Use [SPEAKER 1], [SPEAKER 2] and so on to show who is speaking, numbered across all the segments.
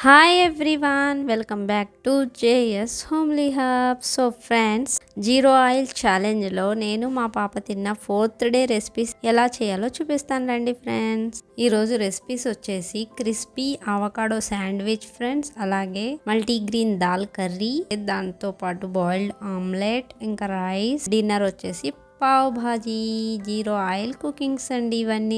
[SPEAKER 1] Hi everyone welcome back to JS homely hub so friends zero oil ఛాలెంజ్లో నేను మా పాప తిన్న ఫోర్త్ డే రెసిపీస్ ఎలా చేయాలో చూపిస్తాను రండి ఫ్రెండ్స్ ఈరోజు రెసిపీస్ వచ్చేసి క్రిస్పీ అవకాడో శాండ్విచ్ ఫ్రెండ్స్ అలాగే మల్టీగ్రీన్ దాల్ కర్రీ దాంతో పాటు బాయిల్డ్ ఆమ్లెట్ ఇంకా రైస్ డిన్నర్ వచ్చేసి pav bhaji zero oil cookings అండి ఇవన్నీ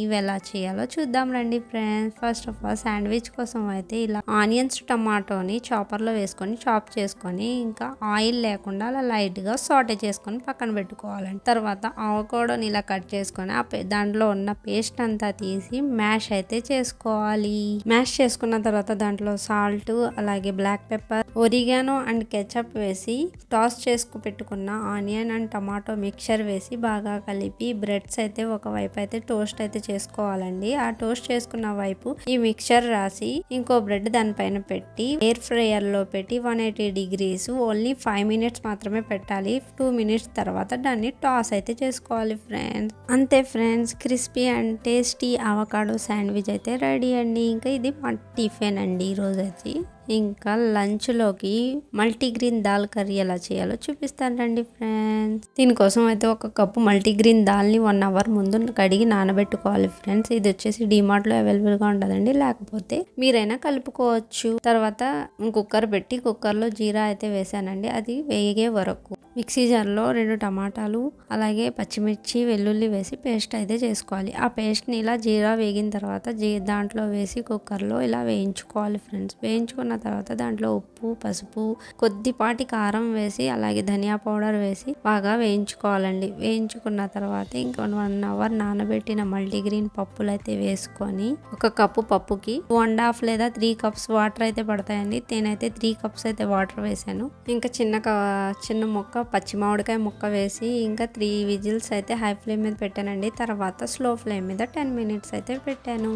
[SPEAKER 1] ఇవి ఎలా చేయాలో చూద్దాం రండి friends. First of all sandwich కోసం అయితే ఇలా ఆనియన్స్ టమాటోని చాపర్లో వేసుకొని చాప్ చేసుకొని ఇంకా ఆయిల్ లేకుండా అలా లైట్గా సాటే చేసుకొని పక్కన పెట్టుకోవాలండి. తర్వాత ఆవకోడని ఇలా కట్ చేసుకొని ఆ పే- దాంట్లో ఉన్న పేస్ట్ అంతా తీసి మ్యాష్ అయితే చేసుకోవాలి. మ్యాష్ చేసుకున్న తర్వాత దాంట్లో సాల్ట్ అలాగే black pepper oregano and ketchup వేసి టాస్ చేసుకు పెట్టుకున్న ఆనియన్ అండ్ టమాటో మిక్చర్ వేసి బాగా కలిపి బ్రెడ్స్ అయితే ఒక వైపు అయితే టోస్ట్ అయితే చేసుకోవాలండి. ఆ టోస్ట్ చేసుకున్న వైపు ఈ మిక్చర్ రాసి ఇంకో బ్రెడ్ దానిపైన పెట్టి ఎయిర్ ఫ్రైయర్లో పెట్టి one eighty degrees only five minutes మాత్రమే పెట్టాలి. టూ మినిట్స్ తర్వాత దాన్ని టాస్ అయితే చేసుకోవాలి ఫ్రెండ్స్. అంతే friends crispy and tasty avocado sandwich అయితే రెడీ అండి. ఇంకా ఇది మా టిఫిన్ అండి ఈ అయితే ఇంకా లంచ్లోకి మల్టీగ్రీన్ దాల్ కర్రీ ఎలా చేయాలో చూపిస్తానండి ఫ్రెండ్స్. దీనికోసం అయితే ఒక కప్పు మల్టీగ్రీన్ దాల్ని వన్ అవర్ ముందు కడిగి నానబెట్టుకోవాలి ఫ్రెండ్స్. ఇది వచ్చేసి డిమార్ట్లో అవైలబుల్గా ఉంటుందండి లేకపోతే మీరైనా కలుపుకోవచ్చు. తర్వాత కుక్కర్ పెట్టి కుక్కర్లో జీరా అయితే వేసానండి. అది వేగే వరకు. మిక్సీ జార్లో రెండు టమాటాలు అలాగే పచ్చిమిర్చి వెల్లుల్లి వేసి పేస్ట్ అయితే చేసుకోవాలి. ఆ పేస్ట్ని ఇలా జీరా వేగిన తర్వాత జీ దాంట్లో వేసి కుక్కర్లో ఇలా వేయించుకోవాలి ఫ్రెండ్స్. వేయించుకున్న తర్వాత దాంట్లో ఉప్పు పసుపు కొద్దిపాటి కారం వేసి అలాగే ధనియా పౌడర్ వేసి బాగా వేయించుకోవాలండి. వేయించుకున్న తర్వాత ఇంకా వన్ అవర్ నానబెట్టిన మల్టీగ్రీన్ పప్పులు అయితే వేసుకొని ఒక కప్పు పప్పుకి టూ అండ్ హాఫ్ లేదా త్రీ కప్స్ వాటర్ అయితే పడతాయండి. నేనైతే త్రీ కప్స్ అయితే వాటర్ వేసాను. ఇంకా చిన్న చిన్న మొక్క పచ్చి మామిడికాయ ముక్క వేసి ఇంకా త్రీ విజిల్స్ అయితే హై ఫ్లేమ్ మీద పెట్టానండి. తర్వాత స్లో ఫ్లేమ్ మీద టెన్ మినిట్స్ అయితే పెట్టాను.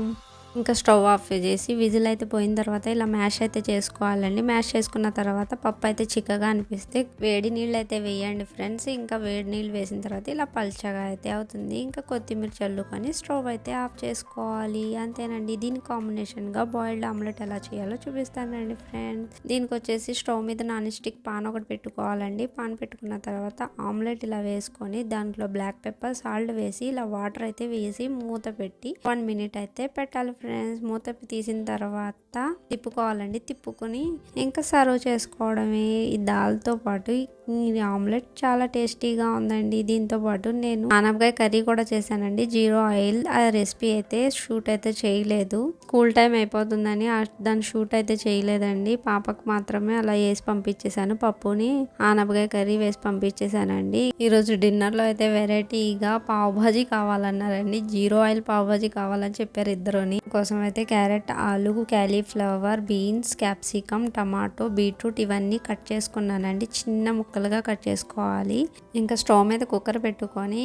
[SPEAKER 1] ఇంకా స్టవ్ ఆఫ్ చేసి విజిల్ అయితే పోయిన తర్వాత ఇలా మ్యాష్ అయితే చేసుకోవాలండి. మ్యాష్ చేసుకున్న తర్వాత పప్పు అయితే చిక్కగా అనిపిస్తే వేడి నీళ్ళు అయితే వేయండి ఫ్రెండ్స్. ఇంకా వేడి నీళ్ళు వేసిన తర్వాత ఇలా పల్చగా అయితే అవుతుంది. ఇంకా కొత్తిమీర చల్లుకొని స్టవ్ అయితే ఆఫ్ చేసుకోవాలి. అంతేనండి. దీని కాంబినేషన్గా బాయిల్డ్ ఆమ్లెట్ ఎలా చేయాలో చూపిస్తానండి ఫ్రెండ్స్. దీనికి వచ్చేసి స్టవ్ మీద నాన్ స్టిక్ పాన్ ఒకటి పెట్టుకోవాలండి. పాన్ పెట్టుకున్న తర్వాత ఆమ్లెట్ ఇలా వేసుకొని దాంట్లో బ్లాక్ పెప్పర్ సాల్ట్ వేసి ఇలా వాటర్ అయితే వేసి మూత పెట్టి వన్ మినిట్ అయితే పెట్టాలి ఫ్రెండ్స్ మూత తీసిన తర్వాత తిప్పుకోవాలండి. తిప్పుకొని ఇంకా సర్వ్ చేసుకోవడమే ఈ దాల్తో పాటు ఈ ఆమ్లెట్ చాలా టేస్టీగా ఉందండి. దీంతో పాటు నేను ఆనపకాయ కర్రీ కూడా చేశానండి. జీరో ఆయిల్ ఆ రెసిపీ అయితే షూట్ అయితే చేయలేదు. స్కూల్ టైం అయిపోతుందని దాని షూట్ అయితే చేయలేదండి. పాపకు మాత్రమే అలా వేసి పంపించేశాను. పప్పుని ఆనపకాయ కర్రీ వేసి పంపించేశానండి. ఈరోజు డిన్నర్లో అయితే వెరైటీగా పావ్ భాజీ కావాలన్నారండి. జీరో ఆయిల్ పావుభాజీ కావాలని చెప్పారు ఇద్దరుని. కోసం అయితే క్యారెట్ ఆలు cauliflower beans capsicum tomato beetroot ఇవన్నీ కట్ చేసుకున్నానండి. చిన్న ముక్కలు ముక్కలుగా కట్ చేసుకోవాలి. ఇంకా స్టవ్ మీద కుక్కర్ పెట్టుకొని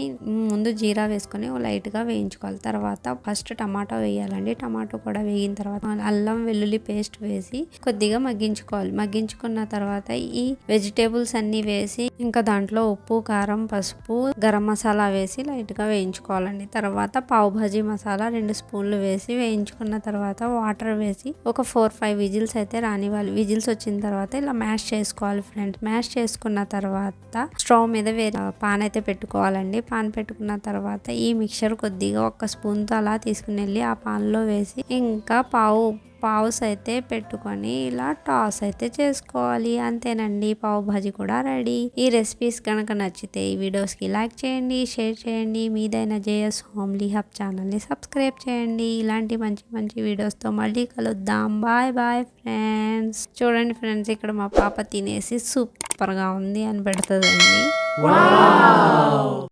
[SPEAKER 1] ముందు జీరా వేసుకొని లైట్గా వేయించుకోవాలి. తర్వాత ఫస్ట్ టమాటో వేయాలండి. టమాటో కూడా వేగిన తర్వాత అల్లం వెల్లుల్లి పేస్ట్ వేసి కొద్దిగా మగ్గించుకోవాలి. మగ్గించుకున్న తర్వాత ఈ వెజిటేబుల్స్ అన్ని వేసి ఇంకా దాంట్లో ఉప్పు కారం పసుపు గరం మసాలా వేసి లైట్గా వేయించుకోవాలండి. తర్వాత పావు భాజీ మసాలా రెండు స్పూన్లు వేసి వేయించుకున్న తర్వాత వాటర్ వేసి ఒక ఫోర్ ఫైవ్ విజిల్స్ అయితే రానివ్వాలి. విజిల్స్ వచ్చిన తర్వాత ఇలా మ్యాష్ చేసుకోవాలి ఫ్రెండ్స్. మ్యాష్ చేసుకున్న తర్వాత స్టవ్ మీద వేరే పాన్ అయితే పెట్టుకోవాలండి. పాన్ పెట్టుకున్న తర్వాత ఈ మిక్చర్ కొద్దిగా ఒక స్పూన్తో అలా తీసుకుని వెళ్ళి ఆ పాన్లో వేసి ఇంకా పావు పావుస్ అయితే పెట్టుకొని ఇలా టాస్ అయితే చేసుకోవాలి. అంతేనండి. పావు భాజీ కూడా రెడీ. ఈ రెసిపీస్ కనుక నచ్చితే ఈ వీడియోస్కి లైక్ చేయండి షేర్ చేయండి. మీదైన జేఎస్ హోమ్లీ హబ్ ఛానల్ని సబ్స్క్రైబ్ చేయండి. ఇలాంటి మంచి మంచి వీడియోస్తో మళ్ళీ కలుద్దాం. Bye bye friends. చూడండి ఫ్రెండ్స్ ఇక్కడ మా పాప తినేసి సూపర్గా ఉంది అని పెడుతుందండి.